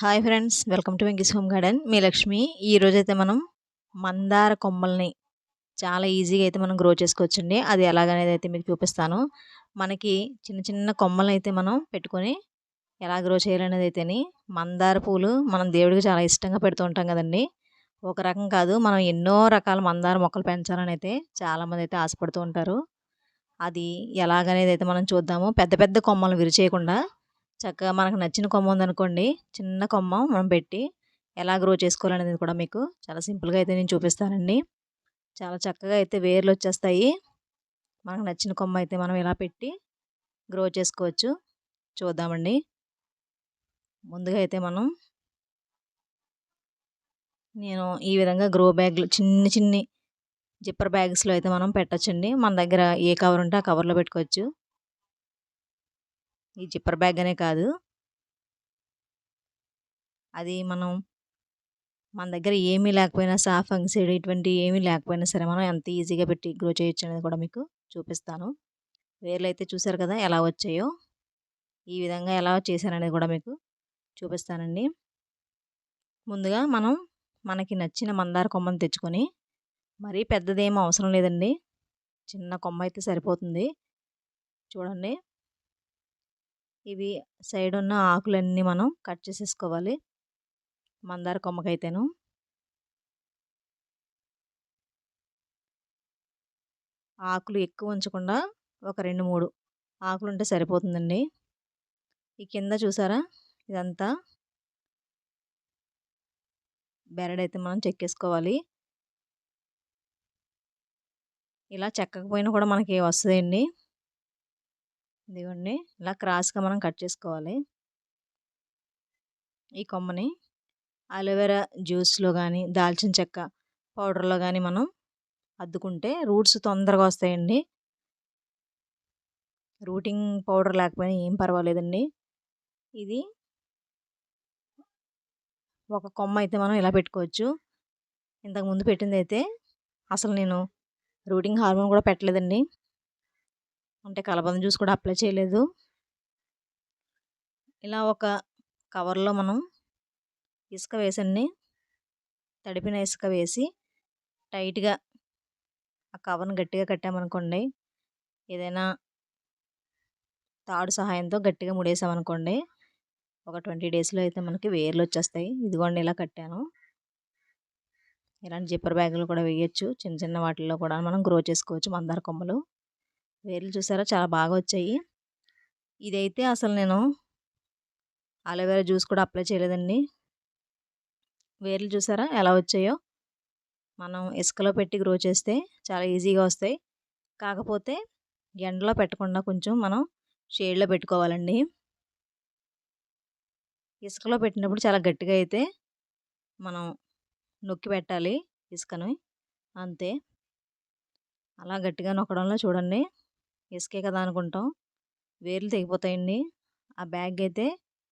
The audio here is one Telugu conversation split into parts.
Hi friends welcome to Venky's home garden మీ లక్ష్మి ఈరోజైతే మనం మందార కొమ్మల్ని చాలా ఈజీగా అయితే మనం గ్రో చేసుకోవచ్చండి. అది ఎలాగనేది అయితే మీకు చూపిస్తాను. మనకి చిన్న చిన్న కొమ్మలు అయితే మనం పెట్టుకొని ఎలా గ్రో చేయాలనేది అయితేని మందార పూలు మనం దేవుడికి చాలా ఇష్టంగా పెడుతూ ఉంటాం కదండి. ఒక రకం కాదు మనం ఎన్నో రకాల మందార మొక్కలు పెంచాలని అయితే చాలామంది అయితే ఆశపడుతూ ఉంటారు. అది ఎలాగనేది అయితే మనం చూద్దాము. పెద్ద పెద్ద కొమ్మలు విరిచేయకుండా చక్కగా మనకు నచ్చిన కొమ్మ ఉందనుకోండి చిన్న కొమ్మ మనం పెట్టి ఎలా గ్రో చేసుకోవాలనేది కూడా మీకు చాలా సింపుల్గా అయితే నేను చూపిస్తానండి. చాలా చక్కగా అయితే వేర్లు వచ్చేస్తాయి. మనకు నచ్చిన కొమ్మ అయితే మనం ఇలా పెట్టి గ్రో చేసుకోవచ్చు. చూద్దామండి. ముందుగా అయితే మనం నేను ఈ విధంగా గ్రో బ్యాగ్లు చిన్ని చిన్ని జిప్పర్ బ్యాగ్స్లో అయితే మనం పెట్టచ్చండి. మన దగ్గర ఏ కవర్ ఉంటే ఆ కవర్లో పెట్టుకోవచ్చు. ఈ జిప్పర్ బ్యాగ్ అనే కాదు. అది మనం మన దగ్గర ఏమీ లేకపోయినా సాఫ్ అంగిసైడ్ ఇటువంటి ఏమీ లేకపోయినా సరే మనం ఎంత ఈజీగా పెట్టి గ్రో చేయొచ్చు అనేది కూడా మీకు చూపిస్తాను. వేర్లు అయితే చూసారు కదా ఎలా వచ్చాయో? ఈ విధంగా ఎలా చేశాననేది కూడా మీకు చూపిస్తానండి. ముందుగా మనం మనకి నచ్చిన మందార కొమ్మను తెచ్చుకొని మరీ పెద్దదేమీ అవసరం లేదండి. చిన్న కొమ్మ అయితే సరిపోతుంది. చూడండి. ఇవి సైడ్ ఉన్న ఆకులన్నీ మనం కట్ చేసేసుకోవాలి. మందార కొమ్మకైతేను. ఆకులు ఎక్కువ ఉంచకుండా ఒక రెండు మూడు ఆకులు ఉంటే సరిపోతుందండి. ఈ కింద చూసారా? ఇదంతా బెరడైతే మనం చెక్కేసుకోవాలి. ఇలా చెక్కకపోయినా కూడా మనకి వస్తుందండి. ఇదిగోండి. ఇలా క్రాస్గా మనం కట్ చేసుకోవాలి. ఈ కొమ్మని అలోవెరా జ్యూస్లో కానీ దాల్చిన చెక్క పౌడర్లో కానీ మనం అద్దుకుంటే రూట్స్ తొందరగా వస్తాయండి. రూటింగ్ పౌడర్ లేకపోయినా ఏం పర్వాలేదండి. ఇది ఒక కొమ్మ అయితే మనం ఇలా పెట్టుకోవచ్చు. ఇంతకుముందు పెట్టింది అయితే అసలు నేను రూటింగ్ హార్మోన్ కూడా పెట్టలేదండి. అంటే కలబంద జ్యూస్ కూడా అప్లై చేయలేదు. ఇలా ఒక కవర్లో మనం ఇసుక వేసండి తడిపిన ఇసుక వేసి టైట్గా ఆ కవర్ని గట్టిగా కట్టామనుకోండి ఏదైనా తాడు సహాయంతో గట్టిగా ముడేసామనుకోండి ఒక ట్వంటీ డేస్లో అయితే మనకి వేర్లు వచ్చేస్తాయి. ఇదిగోండి ఇలా కట్టాను. ఇలాంటి జిప్పర్ బ్యాగులు కూడా వేయచ్చు. చిన్న చిన్న వాటిల్లో కూడా మనం గ్రో చేసుకోవచ్చు మందార కొమ్మలు. వేర్లు చూసారా? చాలా బాగా వచ్చాయి. ఇదైతే అసలు నేను అలోవెరా జ్యూస్ కూడా అప్లై చేయలేదండి. వేర్లు చూసారా? ఎలా వచ్చాయో? మనం ఇసుకలో పెట్టి గ్రో చేస్తే చాలా ఈజీగా వస్తాయి. కాకపోతే ఎండలో పెట్టకుండా కొంచెం మనం షేడ్లో పెట్టుకోవాలండి. ఇసుకలో పెట్టినప్పుడు చాలా గట్టిగా అయితే మనం నొక్కి పెట్టాలి ఇసుకను. అంతే. అలా గట్టిగా నొక్కడంలో చూడండి. ఇసుకే కదా అనుకుంటాం. వేర్లు తెగిపోతాయండి. ఆ బ్యాగ్ అయితే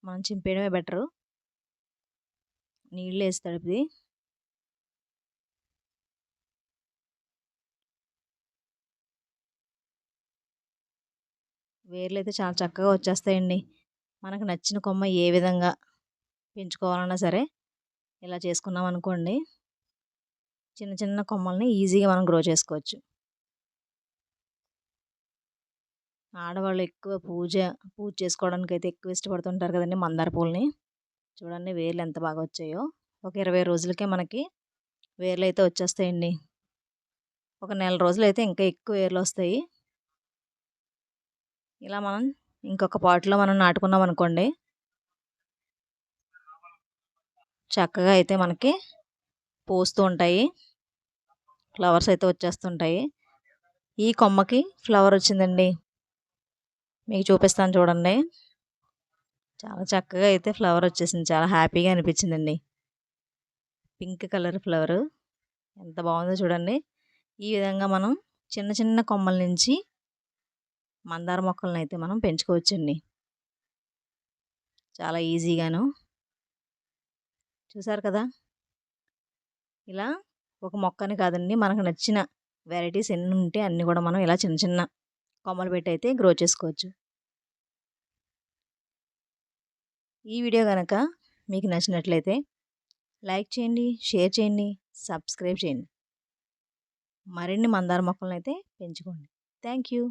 మనం చింపేయడమే బెటరు. నీళ్ళు వేసి తడిపి వేర్లు అయితే చాలా చక్కగా వచ్చేస్తాయండి. మనకు నచ్చిన కొమ్మ ఏ విధంగా పెంచుకోవాలన్నా సరే ఇలా చేసుకున్నాం అనుకోండి చిన్న చిన్న కొమ్మల్ని ఈజీగా మనం గ్రో చేసుకోవచ్చు. ఆడవాళ్ళు ఎక్కువ పూజ పూజ చేసుకోవడానికి అయితే ఎక్కువ ఇష్టపడుతుంటారు కదండి మందార పూలని. చూడండి వేర్లు ఎంత బాగా వచ్చాయో. ఒక ఇరవై రోజులకే మనకి వేర్లు అయితే వచ్చేస్తాయండి. ఒక నెల రోజులు అయితే ఇంకా ఎక్కువ వేర్లు వస్తాయి. ఇలా మనం ఇంకొక పాట్లో మనం నాటుకున్నాం అనుకోండి. చక్కగా అయితే మనకి పోస్తూ ఉంటాయి. ఫ్లవర్స్ అయితే వచ్చేస్తుంటాయి. ఈ కొమ్మకి ఫ్లవర్ వచ్చిందండి. మీకు చూపిస్తాను చూడండి. చాలా చక్కగా అయితే ఫ్లవర్ వచ్చేసింది. చాలా హ్యాపీగా అనిపించిందండి. Pink colour flower. ఎంత బాగుందో చూడండి. ఈ విధంగా మనం చిన్న చిన్న కొమ్మల నుంచి మందార మొక్కలను అయితే మనం పెంచుకోవచ్చండి. చాలా ఈజీగాను. చూసారు కదా? ఇలా ఒక మొక్కని కాదండి మనకు నచ్చిన వెరైటీస్ ఎన్ని ఉంటే అన్నీ కూడా మనం ఇలా చిన్న చిన్న కొమ్మలు పెట్టి అయితే గ్రో చేసుకోవచ్చు. ఈ వీడియో కనుక మీకు నచ్చినట్లయితే లైక్ చేయండి షేర్ చేయండి సబ్స్క్రైబ్ చేయండి. మరిన్ని మందార మొక్కలను అయితే పెంచుకోండి. Thank you